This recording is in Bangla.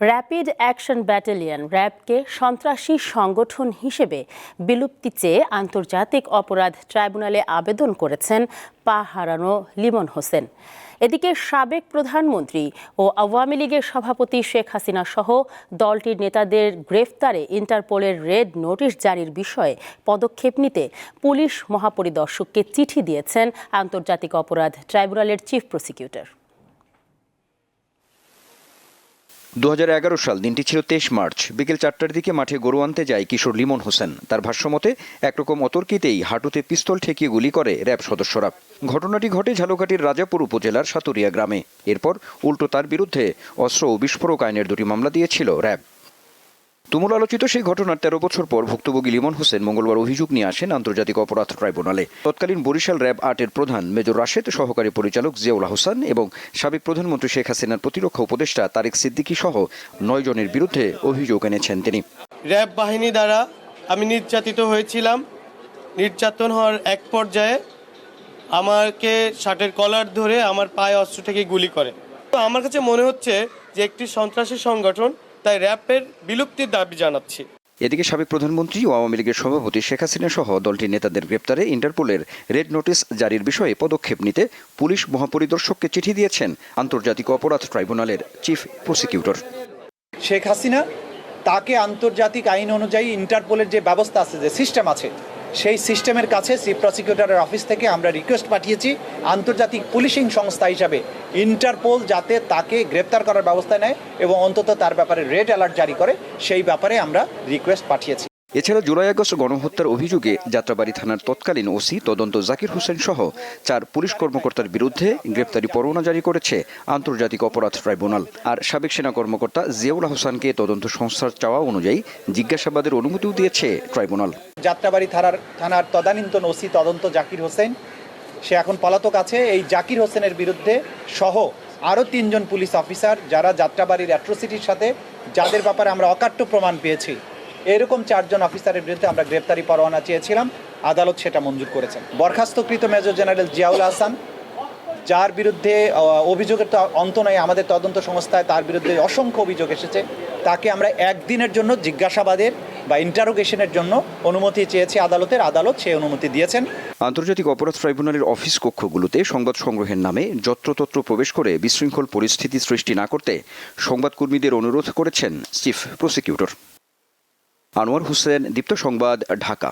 র্যাপিড অ্যাকশন ব্যাটালিয়ন র্যাবকে সন্ত্রাসী সংগঠন হিসেবে বিলুপ্তি চেয়ে আন্তর্জাতিক অপরাধ ট্রাইব্যুনালে আবেদন করেছেন পা হারানো লিমন হোসেন। এদিকে সাবেক প্রধানমন্ত্রী ও আওয়ামী লীগের সভাপতি শেখ হাসিনা সহ দলটির নেতাদের গ্রেফতারে ইন্টারপোলের রেড নোটিশ জারির বিষয়ে পদক্ষেপ নিতে পুলিশ মহাপরিদর্শককে চিঠি দিয়েছেন আন্তর্জাতিক অপরাধ ট্রাইব্যুনালের চিফ প্রসিকিউটর। দু হাজার এগারো সাল দিনটি ছিল তেইশ মার্চ। বিকেল চারটার দিকে মাঠে গরু আনতে যায় কিশোর লিমন হোসেন। তার ভাষ্যমতে, একরকম অতর্কিতেই হাঁটুতে পিস্তল ঠেকিয়ে গুলি করে র্যাব সদস্যরা। ঘটনাটি ঘটে ঝালকাঠির রাজাপুর উপজেলার সাতুরিয়া গ্রামে। এরপর উল্টো তার বিরুদ্ধে অস্ত্র ও বিস্ফোরক আইনের দুটি মামলা দিয়েছিল র্যাব। তুমুল আলোচিত সেই ঘটনার তেরো বছর পর ভুক্তভোগী লিমন হোসেন মঙ্গলবার অভিযোগ নিয়ে আসেন আন্তর্জাতিক অপরাধ ট্রাইব্যুনালে। তৎকালীন বরিশাল র্যাব আটের প্রধান মেজর রাশেদ, সহকারী পরিচালক জিয়াউল হোসেন এবং সাবেক প্রধানমন্ত্রী শেখ হাসিনার প্রতিরক্ষা উপদেষ্টা তারেক সিদ্দিকী সহ নয় জনের বিরুদ্ধে অভিযোগ এনেছেন তিনি। র্যাব বাহিনী দ্বারা আমি নির্যাতিত হয়েছিলাম। নির্যাতন হওয়ার এক পর্যায়ে আমাকে শার্টের কলার ধরে আমার পায়ে অস্ত্র থেকে গুলি করে। তো আমার কাছে মনে হচ্ছে যে একটি সন্ত্রাসী সংগঠন তাই র‍্যাপের বিলুপ্তির দাবি জানাচ্ছি। এদিকে সাবেক প্রধানমন্ত্রী ও আওয়ামী লীগের সভাপতি শেখ হাসিনা সহ দলটির নেতাদের গ্রেপ্তারে ইন্টারপোলের রেড নোটিশ জারির বিষয়ে পদক্ষেপ নিতে পুলিশ মহাপরিদর্শককে চিঠি দিয়েছেন আন্তর্জাতিক অপরাধ ট্রাইব্যুনালের চিফ প্রসিকিউটর। শেখ হাসিনা তাকে আন্তর্জাতিক আইন অনুযায়ী ইন্টারপোলের যে ব্যবস্থা আছে যে সিস্টেম আছে সেই সিস্টেমের কাছে চিফ প্রসিকিউটরের অফিস থেকে আমরা রিকোয়েস্ট পাঠিয়েছি আন্তর্জাতিক পুলিশিং সংস্থা হিসাবে ইন্টারপোল যাতে তাকে গ্রেপ্তার করার ব্যবস্থা নেয় এবং অন্তত তার ব্যাপারে রেড অ্যালার্ট জারি করে, সেই ব্যাপারে আমরা রিকোয়েস্ট পাঠিয়েছি। এছাড়া জুলাই আগস্ট গণহত্যার অভিযোগে যাত্রাবাড়ি থানার তৎকালীন ওসি তদন্ত জাকির হোসেন সহ চার পুলিশ কর্মকর্তার বিরুদ্ধে গ্রেপ্তারি পরোয়ানা জারি করেছে আন্তর্জাতিক অপরাধ ট্রাইব্যুনাল। আর সাবেক সেনা কর্মকর্তা জিয়াউল হাসানকে তদন্ত সংস্থার চাওয়া অনুযায়ী জিজ্ঞাসাবাদের অনুমতিও দিয়েছে ট্রাইব্যুনাল। যাত্রাবাড়ি থানার থানার তদানীন্তন ওসি তদন্ত জাকির হোসেন। সে এখন পলাতক আছে। এই জাকির হোসেনের বিরুদ্ধে সহ আরও তিনজন পুলিশ অফিসার যারা যাত্রাবাড়ির অ্যাট্রোসিটির সাথে, যাদের ব্যাপারে আমরা অকাট্য প্রমাণ পেয়েছি, এরকম চারজন অফিসারের বিরুদ্ধে আমরা গ্রেপ্তারি পরোয়ানা চেয়েছিলাম। আদালত সেটা মঞ্জুর করেছেন। বরখাস্তকৃত মেজর জেনারেল জিয়াউল হাসান যার বিরুদ্ধে অভিযোগের তো অন্ত নয় আমাদের তদন্ত সংস্থায় তার বিরুদ্ধে অসংখ্য অভিযোগ এসেছে। তাকে আমরা একদিনের জন্য জিজ্ঞাসাবাদের বা ইন্টারোগেশনের জন্য অনুমতি চেয়েছি, আদালতের আদালত সেই অনুমতি দিয়েছেন। আন্তর্জাতিক অপরাধ ট্রাইব্যুনালের অফিস কক্ষগুলোতে সংবাদ সংগ্রহের নামে যত্রতত্র প্রবেশ করে বিশৃঙ্খল পরিস্থিতি সৃষ্টি না করতে সংবাদকর্মীদের অনুরোধ করেছেন চিফ প্রসিকিউটর। আনোয়ার হোসেন, দীপ্ত সংবাদ, ঢাকা।